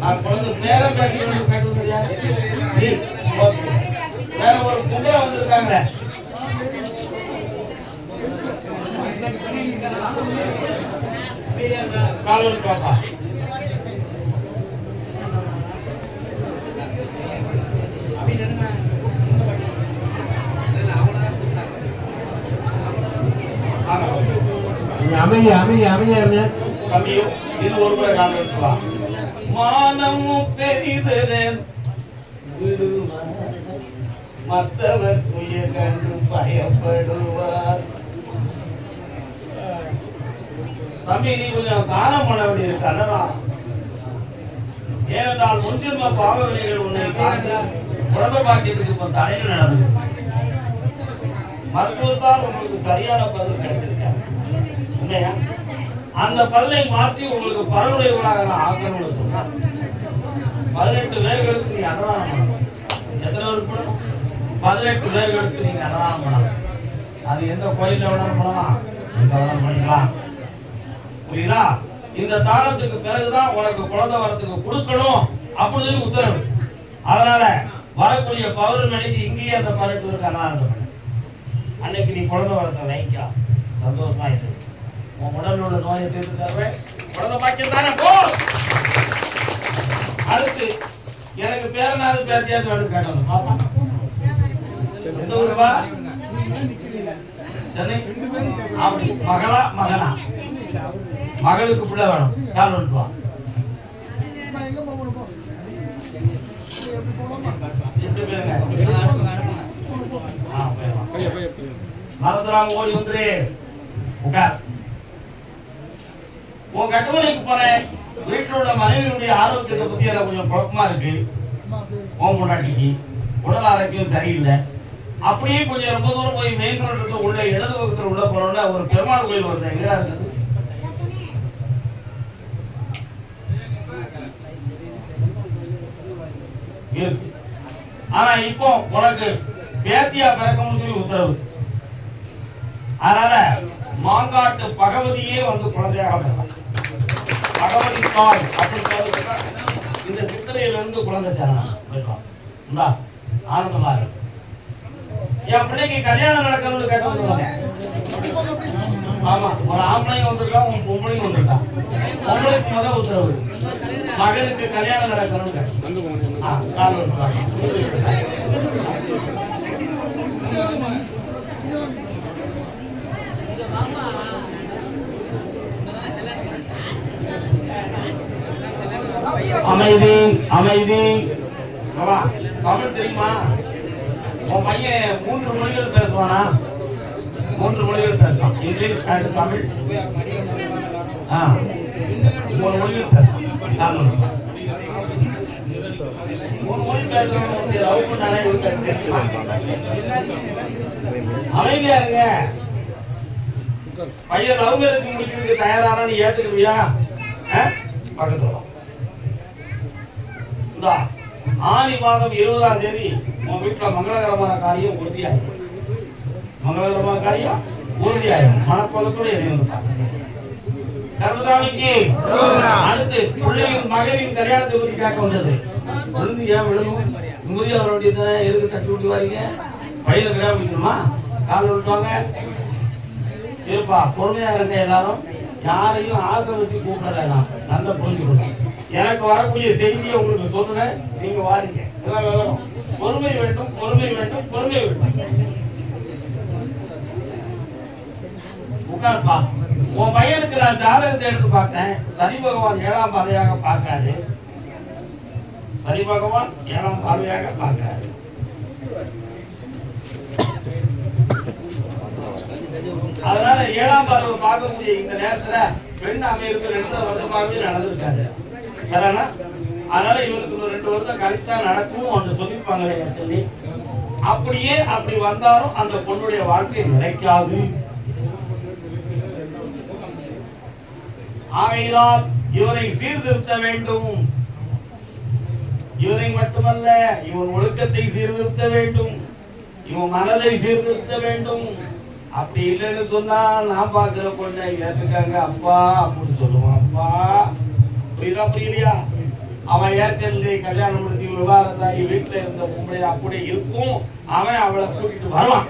நான் குழந்தை பேர பேசுறது கேட்டு வந்தியா நீ, ஓகே. வேற ஒரு குதிரை வந்திருக்காங்க காலன் பாப்பா. அமைதி அமைதி அமைதியா இருங்க. இது ஒரு முறை காலம் இருக்கலாம் மானமும் பெரிதரன் மற்றவர் துயர் கண்டு பயப்படுவார். தம்பி நீ கொஞ்சம் காலம் பண்ண வேண்டியிருக்கு அன்னதான் ஏனென்றால் முன்ஜென்ம பாவவினைகள் உன்னை தாண்டி குழந்த பாக்கியத்துக்கு இப்ப தலையில் நடந்தது. மருத்துவத்தால் உங்களுக்கு சரியான பதில் கிடைச்சிருக்காரு உண்மையா? அந்த பல்லை மாற்றி உங்களுக்கு பரவுடையவர்களாக நான் ஆக்கணும்னு சொன்னா பதினெட்டு பேர்களுக்கு நீ அன்னதானம் பண்ணணும். எத்தனை உறுப்பினர் பதினெட்டு பேர்களுக்கு நீங்க அன்னதானம் பண்ணணும். அது எந்த கோயில்ல வேணாலும் பண்ணலாம். எங்க வேணாலும் பண்ணிக்கலாம் புரியுதா? இந்த தானத்துக்கு பிறகுதான் உனக்கு குழந்தை வரத்துக்கு கொடுக்கணும் அப்படின்னு சொல்லி உத்தரவு. அதனால வரக்கூடிய பௌர்ணமிக்கு இங்கேயே அந்த பதினெட்டு பேருக்கு அன்னதானம் பண்ணு. அன்னைக்கு நீ குழந்தை வரத்தை வைக்கா. சந்தோஷமா இருக்கு உன் உடல்ல உள்ள நோயை தீர்த்து தருவேன் குழந்தை பாக்கியம் தானே போ! அடுத்து எனக்கு பேரனாவது பேத்தியாவது வேணும் கேட்டது பாப்பா எந்த ஊருப்பா சென்னை. மகளா மகனா? மகளுக்கு பிள்ளை வேணும். கால் வந்துட்டு மறந்துடாம ஓடி வந்துரு. உட்கார். உன் கட்டுமனைக்கு போறேன் வீட்டோட மனைவியுடைய ஆரோக்கியத்தை பத்தி எனக்கு கொஞ்சம் குழப்பமா இருக்கு. ஓம் பொண்டாட்டிக்கு உடல் ஆரோக்கியம் சரியில்லை. அப்படியே கொஞ்சம் ரொம்ப தூரம் போய் மெயின் ரோட்டுக்கு உள்ள இடது பக்கத்தில் உள்ள போனோம்னா ஒரு பெருமாள் கோயில் வருது. எங்கடா இருக்குது ஆனா இப்போ உனக்கு பேத்தியா பிறக்கணும்னு சொல்லி உத்தரவு. அதனால மாங்காட்டு பகவதியே வந்து குழந்தையாக பகவதி தாய் அப்படி இந்த சித்திரையில இருந்து குழந்தை சேரணும் ஆனந்தமா இருக்கு. என் பிள்ளைக்கு கல்யாணம் நடக்கணும்னு கேட்டு ஆமா ஒரு ஆம்பளையும் வந்திருக்கான் உன் பொம்பளையும் வந்திருக்கான். பொம்பளைக்கு முத உத்தரவு. மகனுக்கு கல்யாணம் நடக்கணும்னு கேட்டு ஆ, கால் வந்துருக்காங்க. அமைதி அமைதி. தமிழ் தெரியுமா? உன் பையன் மூன்று மொழிகள் பேசுவானா? மூன்று மொழிகள் பேசலாம் இங்கிலீஷ் அண்ட் தமிழ். ஆ மூணு மொழிகள் பேசலாம் மூணு மொழி பேசுறவங்க அமைதியா இருங்க. பையன் லவ் மேரேஜ் முடிக்கிறதுக்கு தயாரானு ஏத்துக்குவியா பக்கத்துல இந்தா, ஆனி மாதம் இருபதாம் தேதி உன் வீட்டுல மங்களகரமான காரியம் உறுதியாகும் மங்களகரமான காரியம் உறுதியாகும் மனக்கோலத்தோட எழுதி வந்துட்டாங்க கர்மதாமிக்கு அடுத்து பிள்ளையின் மகனின் கல்யாணத்தை பத்தி கேட்க வந்தது. விழுந்து ஏன் விழணும் நிம்மதியா வர வேண்டியது எதுக்கு தட்டி விட்டு வரீங்க? பையில கிடா பிடிக்கணுமா? கால் விட்டுவாங்க. இருப்பா பொறுமையா இருங்க எல்லாரும். யாரையும் ஆசை வச்சு கூப்பிடல நான். நல்லா புரிஞ்சுக்கணும். எனக்கு வரக்கூடிய செய்தியை உங்களுக்கு சொல்றேன். நீங்க வாரிங்க. பொறுமை வேண்டும் பொறுமை வேண்டும் பொறுமை வேண்டும். உட்கார்ப்பா. உன் பையனுக்கு நான் ஜாதகத்தை எடுத்து பார்த்தேன். சனி பகவான் ஏழாம் பார்வையாக பார்க்காரு. சனி பகவான் ஏழாம் பார்வையாக பார்க்காரு. அதனால ஏழாம் பார்வை பார்க்கக்கூடிய இந்த நேரத்துல பெண் அமையிறது ரெண்டு வருஷமாகவே நடந்திருக்காது சரிண்ணா அதனால இவருக்கு ஒரு ரெண்டு வருஷம் கழிச்சா நடக்கும் என்று சொல்லியிருப்பாங்களே சொல்லி அப்படியே அப்படி வந்தாலும் அந்த பொண்ணுடைய வாழ்க்கை நிலைக்காது. ஆகையினால் இவரை சீர்திருத்த வேண்டும். இவரை மட்டுமல்ல இவன் ஒழுக்கத்தை சீர்திருத்த வேண்டும். இவன் மனதை சீர்திருத்த வேண்டும். அப்படி இல்லைன்னு சொன்னா நான் பாக்குற பொண்ணை ஏற்றுக்காங்க அப்பா அப்படின்னு சொல்லுவான். அப்பா புரியுதா புரியலையா? அவன் ஏற்கனவே கல்யாணம் முடிச்சு விவாகரத்தாகி வீட்டுல இருந்த பொம்பளை அப்படியே இருக்கும். அவன் அவளை கூட்டிட்டு வருவான்.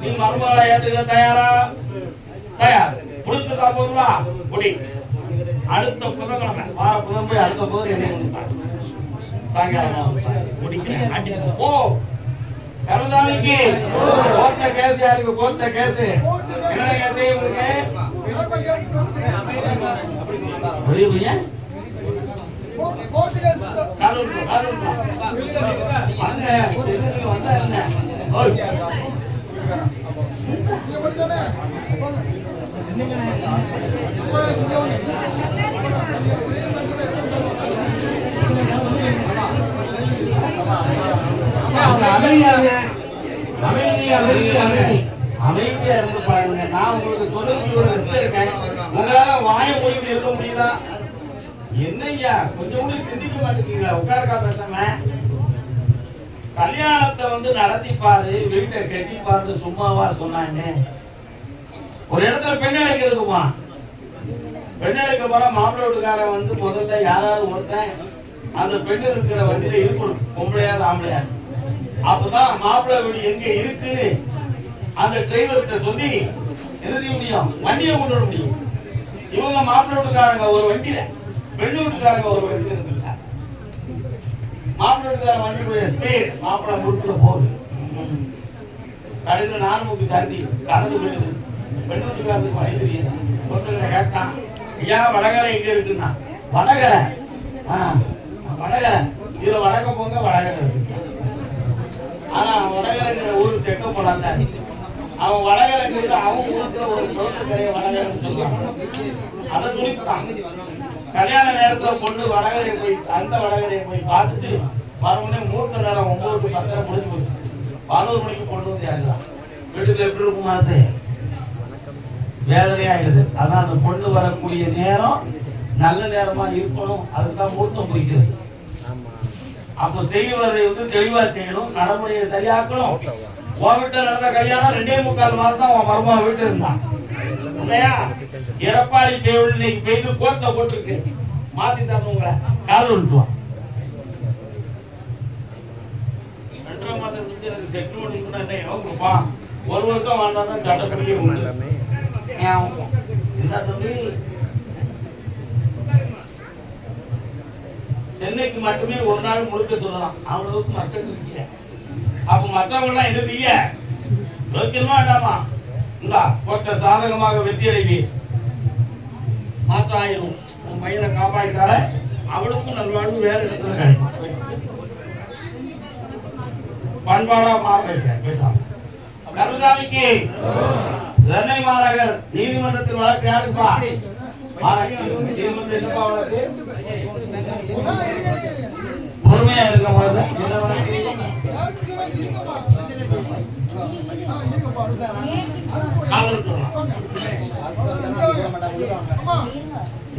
நீ மருமகளை ஏத்துக்கிற தயாரா? தயார். முடிச்சுட்டா போதுவா குடி அடுத்த புதன்கிழமை வார புதன் போய் அடுத்த புதன் என்னை கொடுப்பான் சாயங்காலம் முடிக்கிறேன் அடிக்க போ. கருதாமிக்கு கோர்ட்ட கேஸ் யாருக்கு? கோர்ட்ட கேஸ். என்ன கேஸ் இவருக்கு? வெளியே போய் காலூர் போ, காலூர் போ. வாங்க, ஒரு இதுக்கு வந்தா என்ன? ஓய். அமைதியா இருங்க அமைதி அமைதி அமைதி அமைதியா இருந்து பாருங்க நான் உங்களுக்கு இருக்கேன் உங்களால வாய போயிட்டு இருக்க முடியுதா? என்னய்யா கொஞ்சம் கூட சிந்திக்க மாட்டேங்கிறீங்களா? உட்காருக்கா பேசாம? கல்யாணத்தை வந்து நடத்திப்பாரு வீட்டை கட்டிப்பாருன்னு சும்மாவா சொன்னாங்க ஒரு இடத்துல பெண் அழைக்கிறதுக்குமா பெண் அழைக்க போற மாப்பிள்ளை வீட்டுக்காரன் வந்து முதல்ல யாராவது ஒருத்தன் அந்த பெண் இருக்கிற வண்டியில இருக்கணும். பொம்பளையாவது ஆம்பளையாது அப்பதான் மாப்பிள்ளை வீடு எங்க இருக்கு? அந்த டிரைவர்கிட்ட சொல்லி எழுதி முடியும் வண்டியை கொண்டு வர முடியும். இவங்க மாப்பிள்ள வீட்டுக்காரங்க ஒரு வண்டியில பெண்ணு வீட்டுக்காரங்க ஒரு வண்டியில இருந்திருக்காங்க மாப்பிள்ளை வீட்டுக்காரன் வண்டி போய் ஸ்பீட் மாப்பிள்ள முறுக்குல போகுது. கடையில் நானுமுக்கு சந்தி கலந்து போயிடுது. பெண்ணு வீட்டுக்காரனுக்கு வழி தெரியுது. ஒருத்தர் கேட்டான் ஐயா வடகரை எங்க இருக்குன்னா? வடகரை. ஆ வடகரை. இதுல வடக்க போங்க வடகரை. இருக்கு ஆனா வடகரைங்கிற ஊருக்கு தெற்க போனாங்க அவன் வடகரைங்கிற அவன் ஊருக்குள்ள ஒரு தோட்டக்கரையை வடகரைன்னு அதை குறிப்பிட்டான். கல்யாண நேரத்துல பொண்ணு வடகரையை போய் அந்த வடகரையை போய் பார்த்துட்டு மறுபடியும் மூத்த நேரம் ஒன்பது டு பத்தரை முடிஞ்சு போச்சு. பதினோரு மணிக்கு கொண்டு வந்து இறங்குறான் வீட்டுக்கு எப்படி இருக்குமா வேதனையாயிடுது. அதான் அந்த பொண்ணு வரக்கூடிய நேரம் நல்ல நேரமா இருக்கணும். அதுதான் மூத்தம் குறிக்கிறது. அப்ப செய்வதை வந்து தெளிவா செய்யணும் நடைமுறையை சரியாக்கணும். உன் வீட்டுல நடந்த கல்யாணம் ரெண்டே முக்கால் மாதம் தான் உன் மருமக வீட்டு இருந்தான் இல்லையா? எடப்பாடி பேவுள் இன்னைக்கு போயிட்டு கோர்ட்ல போட்டிருக்கு. மாத்தி தரணும் உங்களை. கால் விட்டுவான் ரெண்டரை மாதம் செஞ்சு எனக்கு செட்டு கூட என்ன எவன் கொடுப்பான் ஒரு வருஷம் வாழ்ந்தா சட்டப்படியே உண்டு. ஏன் என்ன தம்பி? சென்னைக்கு மட்டுமே ஒரு நாள் முழுக்க சொல்லலாம். அவ்வளவுக்கு மக்கள் இருக்கீங்க. அப்ப மற்றவங்க எல்லாம் என்ன செய்ய? யோக்கியமா வேண்டாமா? இந்தா கோட்டை சாதகமாக வெற்றி அடைவி மாற்றம் உன் பையனை காப்பாற்றால அவனுக்கும் நல்வாழ்வு வேற இடத்துல பண்பாடா மாற வைக்கிறேன் பேசாம. கருதாமிக்கு சென்னை மாநகர் நீதிமன்றத்தில் வழக்கு யாருப்பா? நீதிமன்றம் என்னப்பா வழக்கு? பொறுமையா இருக்க போது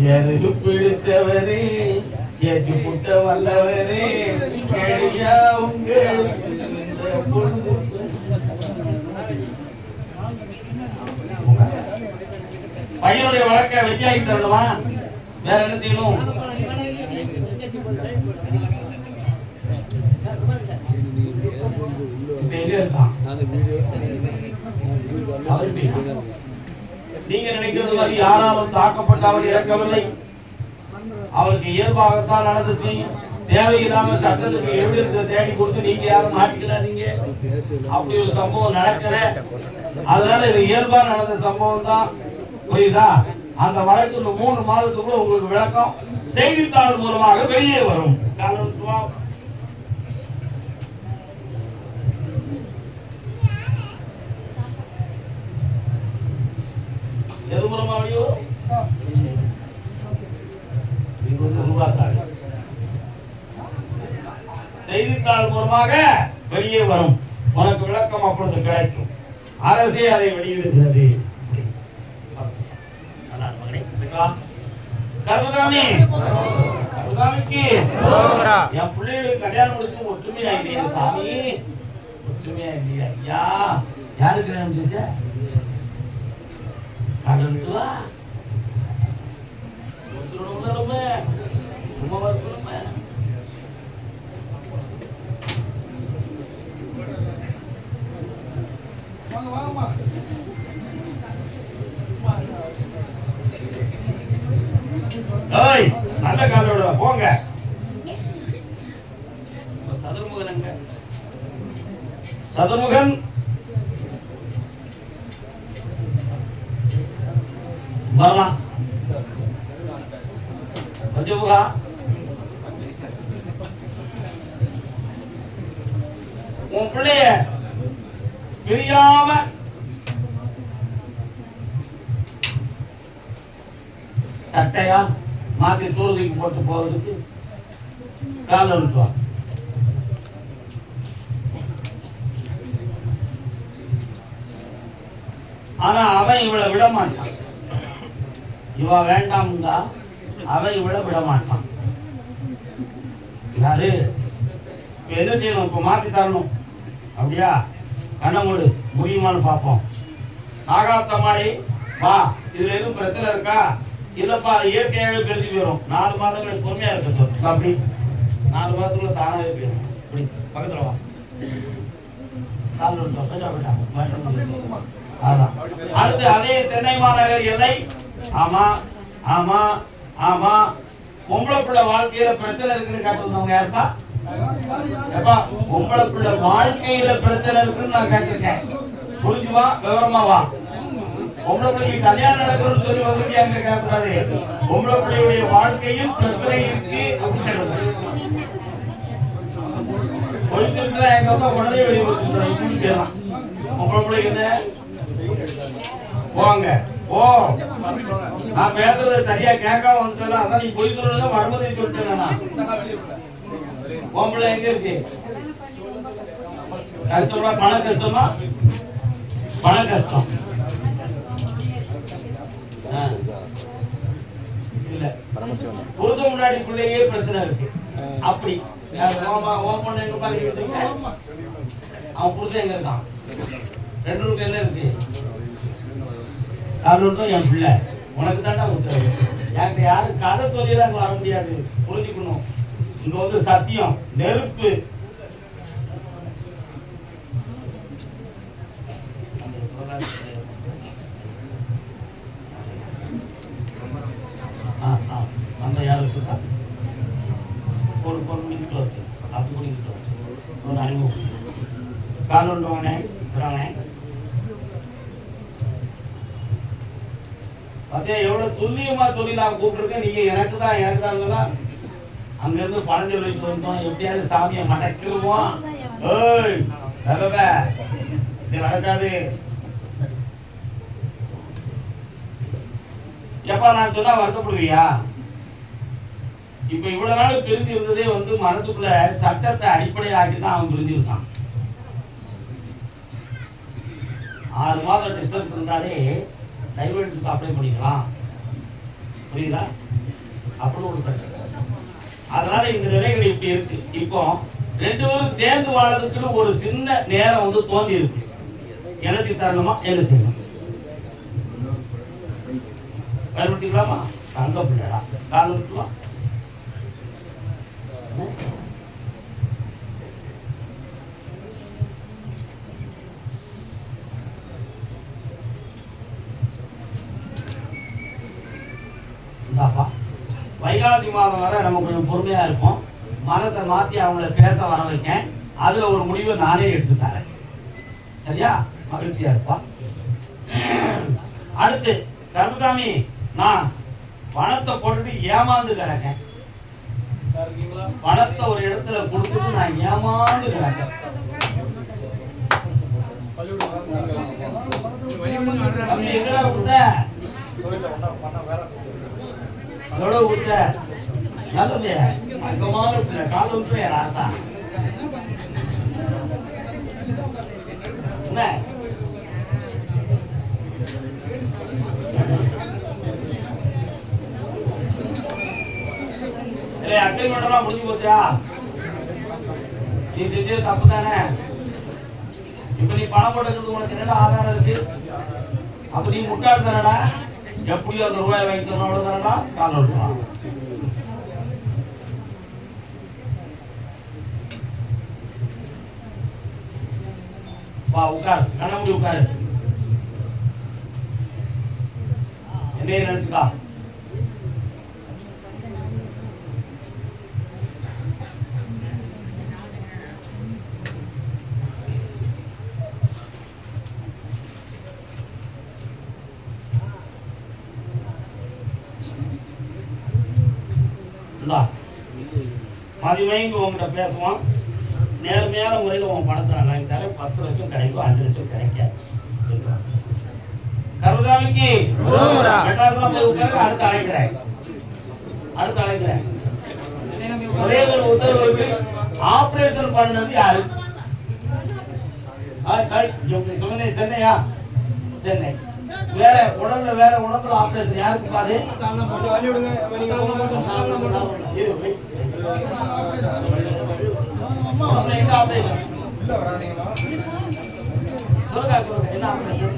எது பிடித்தவரே எது புட்ட வல்லவரே கேளியா உங்களுக்கு பையனுடைய வழக்க வெற்றியாகி தரணுமா? வேற என்ன செய்யணும்? இருக்கான். நீங்க நினைக்கிறது மாதிரி யாராலும் தாக்கப்பட்ட அவர் இறக்கவில்லை. அவருக்கு இயல்பாகத்தான் நடந்துச்சு. தேவையில்லாம சட்டத்துக்கு எவிடன்ஸ் தேடி கொடுத்து நீங்க யாரும் மாட்டிக்கிறாதீங்க அப்படி ஒரு சம்பவம் நடக்கல. அதனால இது இயல்பா நடந்த சம்பவம் தான் புரியுதா? அந்த வழக்கு மூணு மாதத்துக்குள்ள உங்களுக்கு விளக்கம். செய்தித்தாள் மூலமாக வெளியே வரும். எது வரும் செய்தித்தாள் மூலமாக வெளியே வரும். உனக்கு விளக்கம் அப்பொழுது கிடைக்கும். அரசே அதை வெளியிடுகிறது. அதான் மகனே, என் பிள்ளைகளுக்கு கல்யாணம் முடிச்சு ஒற்றுமையா இல்லையா சாமி. ஒற்றுமையா இல்லையா ஐயா. யாருக்கு கல்யாணம் முடிச்ச கடலுக்கு வா ஒருத்தரோட உணர்வு சும்மா இருக்கணும் நல்ல காலோட போங்க சதுர்முகன் எங்க சதுர்முகன் வரலாம் பஞ்சமுகா உன் பிள்ளைய பிரியாம சட்டையா? மாத்தி தூரத்துக்கு போட்டு போவதுக்கு கால் அனுப்புவா ஆனா அவன் இவளை விட மாட்டான். இவ வேண்டாம்டா அவன் இவளை விட மாட்டான். யாரு? என்ன செய்யணும்? இப்ப மாத்தி தரணும். அப்படியா? கண்ண மூடு முடியுமான்னு பார்ப்போம். நாகாத்த மாதிரி வா இதுல எதுவும் பிரச்சனை இருக்கா? இல்லப்பா இயற்கையாகவே பெருகி போயிடும் நாலு மாதங்கள் பொறுமையா இருக்கட்டும் அப்படி. நாலு மாதத்துக்குள்ள தானாகவே போயிடும் இப்படி பக்கத்துல வா. அடுத்து அதே சென்னை மாநகர் எல்லை. ஆமா ஆமா ஆமா. பொம்பளை பிள்ளை வாழ்க்கையில பிரச்சனை இருக்குன்னு கேட்டிருந்தவங்க வந்தவங்க யாருப்பா? எப்பா பொம்பளை வாழ்க்கையில பிரச்சனை இருக்குன்னு நான் கேட்டிருக்கேன். புரிஞ்சுவா விவரமா வா. பொம்பளை பிள்ளைக்கு கல்யாணம் நடக்கணும்னு சொல்லி வந்து அங்க கேட்கக்கூடாது. பொம்பளை பிள்ளையுடைய வாழ்க்கையும் பிரச்சனை இருக்கு அப்படின்னு கேட்கணும். எங்க வந்து உடனே வெளியே வச்சுக்கிறோம் இப்படி பிள்ளைக்கு என்ன? போங்க. ஓ நான் பேசுறத சரியா கேட்காம வந்துட்டேன் அதான் நீ பொய் சொல்லணும் வரும்போதே சொல்லிட்டேன் நான். பொம்பளை எங்க இருக்கு? கஷ்டமா பண கஷ்டமா? பண கஷ்டம். ஆ. இல்ல. முன்னாடி முன்னாடிக்குள்ளேயே பிரச்சனை இருக்கு. அப்படி. யார் ஓமா ஓம் பண்ண எங்க பாருங்க அவன் புருஷன் எங்க இருக்கான்? ரெண்டு பேருக்கு என்ன இருக்கு? காரணம் என் பிள்ளை. உனக்கு தாண்டா உத்தரவு. என்கிட்ட யாரும் கதை சொல்லி வர முடியாது. புரிஞ்சுக்கணும். இங்க வந்து சத்தியம் நெருப்பு. அந்த யாரும் ஒரு பொண்ணு குடிக்கிட்டு வச்சு அப்படி வச்சு ஒரு அறிமுகம். அதே எவ்வளவு துல்லியமா சொல்லி நான் கூப்பிட்டுருக்கேன். நீங்க எனக்கு தான் எனக்கு தான். அங்க இருந்து வீட்டுக்கு வந்தோம் எப்படியாவது சாமியை மடக்கிடுவோம். ஏய் சரவ இது நடக்காது. எப்பா நான் சொன்னா வருத்தப்படுவியா? இப்ப இவ்வளவு நாள் பிரிஞ்சு இருந்ததே வந்து மனத்துக்குள்ள சட்டத்தை அடிப்படையாக்கி தான் அவன் பிரிஞ்சிருக்கான் ஆறு மாதம் டிஸ்டன்ஸ் இருந்தாலே டைவர்ஸுக்கு அப்ளை பண்ணிக்கலாம். புரியுதா? அப்படின்னு ஒரு பிரச்சனை. அதனால இந்த நிலைகள் இப்படி இருக்கு. இப்போ ரெண்டு பேரும் சேர்ந்து வாழறதுக்குன்னு ஒரு சின்ன நேரம் வந்து தோன்றி இருக்கு. எனக்கு தரணுமா? என்ன செய்யணும்? பயன்படுத்திக்கலாமா தங்க பிள்ளைடா. கால் வைகாசி மாதம் வரை நம்ம கொஞ்சம் பொறுமையாக இருப்போம். மனத்தை மாற்றி அவங்கள பேச வர வைக்கேன். அதில் ஒரு முடிவை நானே எடுத்து தரேன். சரியா? மகிழ்ச்சியாக இருப்பா. அடுத்து கருப்புசாமி நான் பணத்தை போட்டுட்டு ஏமாந்து கிடக்கேன். பணத்தை ஒரு இடத்துல கொடுத்துட்டு நான் ஏமாந்து கிடக்கேன். எங்கடா கொடுத்த எவ்வளவு கொடுத்த நல்லது அங்கமான பிள்ளை கால விட்டு ராசா என்ன இல்லை அக்ரிமெண்ட்லாம் முடிஞ்சு போச்சா? நீ செஞ்சது தப்பு தானே? இப்ப நீ பணம் போட்டதுக்கு உனக்கு என்னடா ஆதாரம் இருக்கு? அப்ப நீ முட்டாள் தானடா? எப்படியோ அந்த ரூபாய் வாங்கி தரணும் கால் விட்டுலாம் வா உட்கார். கண்ண முடி உட்காரு. என்னைய நினைச்சுக்கா இந்தா மதிமைங்க உங்ககிட்ட பேசுவான் நேர்மையான முறையில் உன் பணத்தை நான் வாங்கி தரேன். பத்து லட்சம் கிடைக்கும் அஞ்சு லட்சம் கிடைக்காது. கருதாமிக்கு போய் அடுத்து அழைக்கிறேன். அடுத்து அழைக்கிறேன். ஒரே ஒரு உத்தரவு ஆபரேஷன் பண்ணது யாரு? சென்னையா? சென்னை. வேற உடம்புல வேற உடம்புல ஆபரேஷன் யாருக்கு பாரு? இரு, வை. உடம்புல எங்க ஆபரேஷன் சொல்லுங்க சொல்லுங்க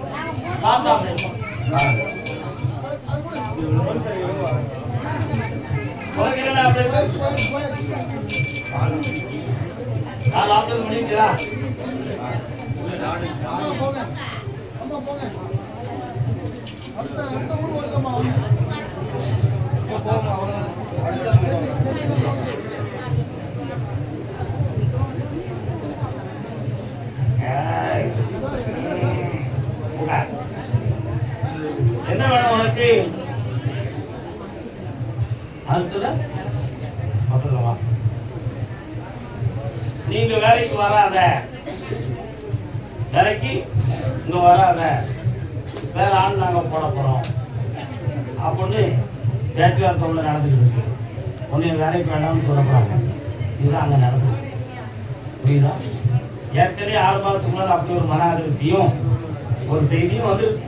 என்ன உனக்கு? வேணும் உனக்கு நீங்க வேலைக்கு வராத. வேலைக்கு இங்க வராத. வேற ஆள் நாங்க போட போறோம். அப்படின்னு பேச்சுவார்த்தை நடந்துக்கிட்டு இருக்கு. ஒன்று வேலைக்கு வேண்டாம்னு சொல்லப்படுறாங்க இதுதான் அங்கே நடக்கும். புரியுதா? ஏற்கனவே ஆறு மாதத்துக்கு முன்னாடி அப்படி ஒரு மன அதிருப்தியும் ஒரு செய்தியும் வந்துருச்சு.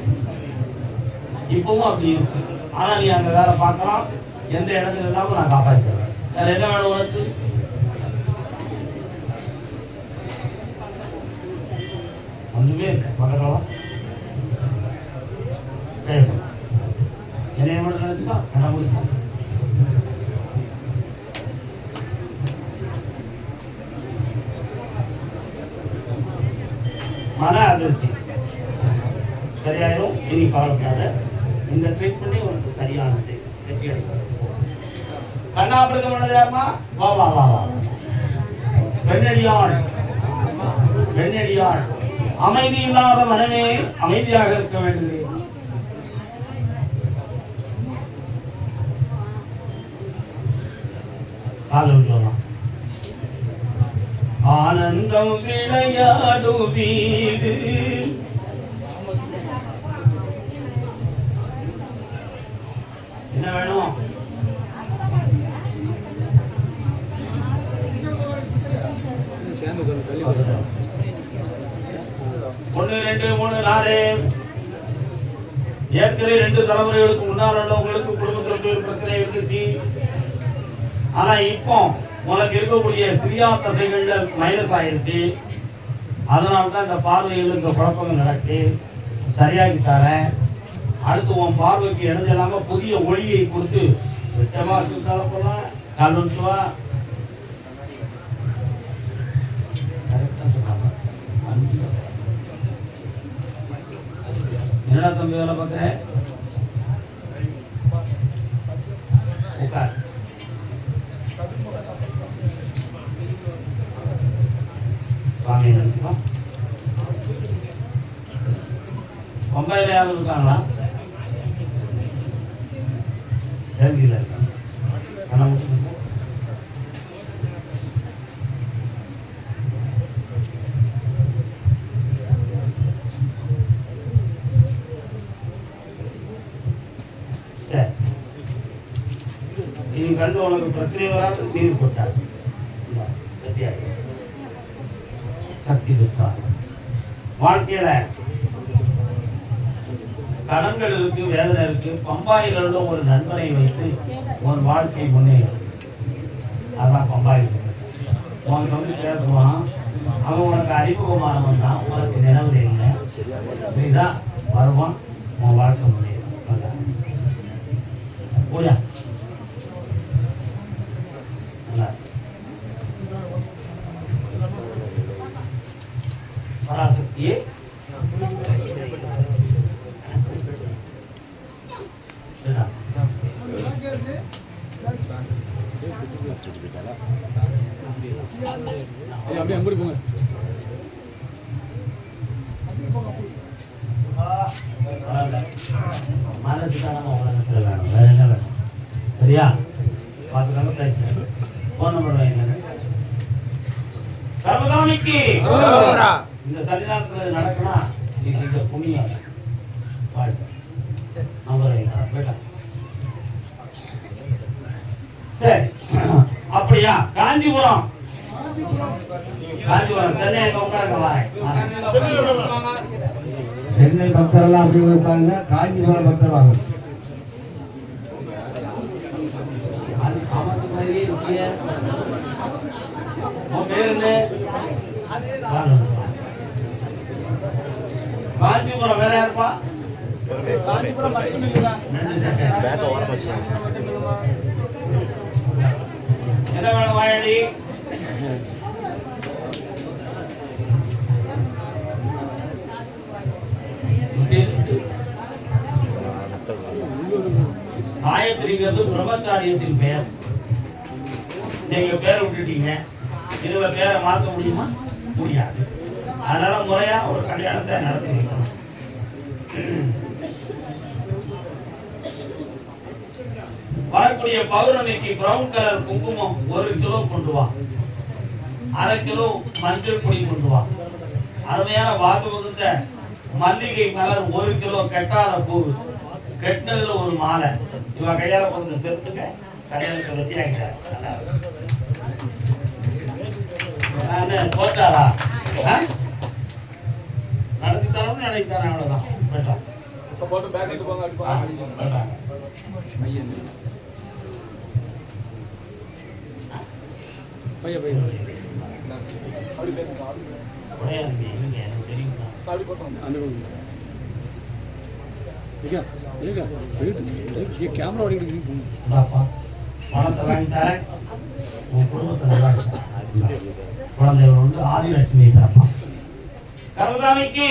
இப்பவும் அப்படி இருக்கு. ஆனால் நீ அந்த வேலை பார்க்கலாம். எந்த இடத்துல இல்லாமல் நான் காப்பாற்றுறேன் வேறு என்ன வேணும் உனக்கு? ஒண்ணுமே இல்லை. பக்கத்துல என்னைய மட்டும் நினைச்சுக்கா மன அதிர்ச்சி சரியாயிரும் இனி கவலைப்படாத இந்த ட்ரீட்மெண்ட்டே உனக்கு சரியானது வெற்றி அடைக்கும் கண்ணாபிரதம் பண்ணது வா வா வா வா. பெண்ணடியாள் பெண்ணடியாள் அமைதி இல்லாத மனமே அமைதியாக இருக்க வேண்டும். காதல் ஆனந்தம் விளையாடும் வீடு. என்ன வேணும்? ஒன்று ரெண்டு மூணு நாலு. ஏற்கனவே ரெண்டு தலைமுறைகளுக்கு முன்னால் உள்ளவங்களுக்கு குடும்பத்தில் பிரச்சனை இருந்துச்சு ஆனா இப்போ உனக்கு இருக்கக்கூடிய சிரியா தசைகள்ல மைனஸ் ஆயிருக்கு. அதனால தான் இந்த பார்வையில் இந்த குழப்பங்கள் நடக்கு. சரியாக்கி தரேன். அடுத்து உன் பார்வைக்கு இடைஞ்சலாம புதிய ஒளியை கொடுத்து வெட்டமா இருந்தால போலாம் கலந்துவா என்னடா தம்பி வேலை பார்க்குறேன் உட்கார். சுவாமி நினைச்சுக்கோ யாரும் இருக்காங்களா டெல்லியில் இருக்காங்க சரி. கண்டு உனக்கு பிரச்சனை வராது நீர் போட்டார். வாழ்க்கையில கடன்கள் இருக்கு வேதனை இருக்கு. பம்பாயிலோட ஒரு நண்பனை வைத்து உன் வாழ்க்கை முன்னேறும். அதான் பம்பாயில் உனக்கு வந்து பேசுவான் அவன் உனக்கு அறிமுகமானவன் தான். உனக்கு நினைவு இல்லை. புரியுதா வருவான். உன் வாழ்க்கை முன்னேறும். புரியா போயா நல்லா இருக்கு. பராசக்தியே சரிடா. அப்படியே அம்படி போங்க பரவாயில்ல. மனசு தான் நம்ம உலகத்துல வேணும் வேற என்ன வேணும் சரியா பார்த்துக்காம சரி சரி வாங்கிங்க சர்வதாமிக்கு இந்த சன்னிதானத்தில் நீ செஞ்ச புண்ணியம் சரி. அப்படியா? காஞ்சிபுரம். காஞ்சிபுரம். சென்னை சென்னை அப்படி இருப்பாங்க. காஞ்சிபுரம் பக்தர் வாங்க காமாட்சி இருக்கியே. உன் பேர் என்ன? வாங்க. காஞ்சிபுரம் வேற யாருப்பா என்ன வேணும் வாயாடி காயத்ரிங்கிறது பிரம்மச்சாரியத்தின் பெயர். நீங்க பேர் விட்டுட்டீங்க. இருபது பேரை மாற்ற முடியுமா? முடியாது. அதனால முறையா ஒரு கல்யாணத்தை நடத்தி வைக்கணும். வரக்கூடிய பௌர்ணமிக்கு பிரவுன் கலர் குங்குமம் ஒரு கிலோ கொண்டு வா. அரை கிலோ மஞ்சள் பொடி கொண்டு வா. அருமையான வாக்கு வகுந்த மல்லிகை மலர் ஒரு கிலோ கெட்டாத பூ. கெட்டதுல ஒரு மாலை. இவன் கையால கொஞ்சம் செலுத்துங்க கல்யாணத்தை வெட்டியாக்கிட்டார் நான் ஆ? நடத்தி தரோம்னு நடத்தி தரேன் தெரியுங்க. கேமரா பணத்தை வாங்கி தரேன். உன் குடும்பத்தை. குழந்தைகள் உண்டு ஆதிலட்சுமி தரப்பா கருதாமிக்கு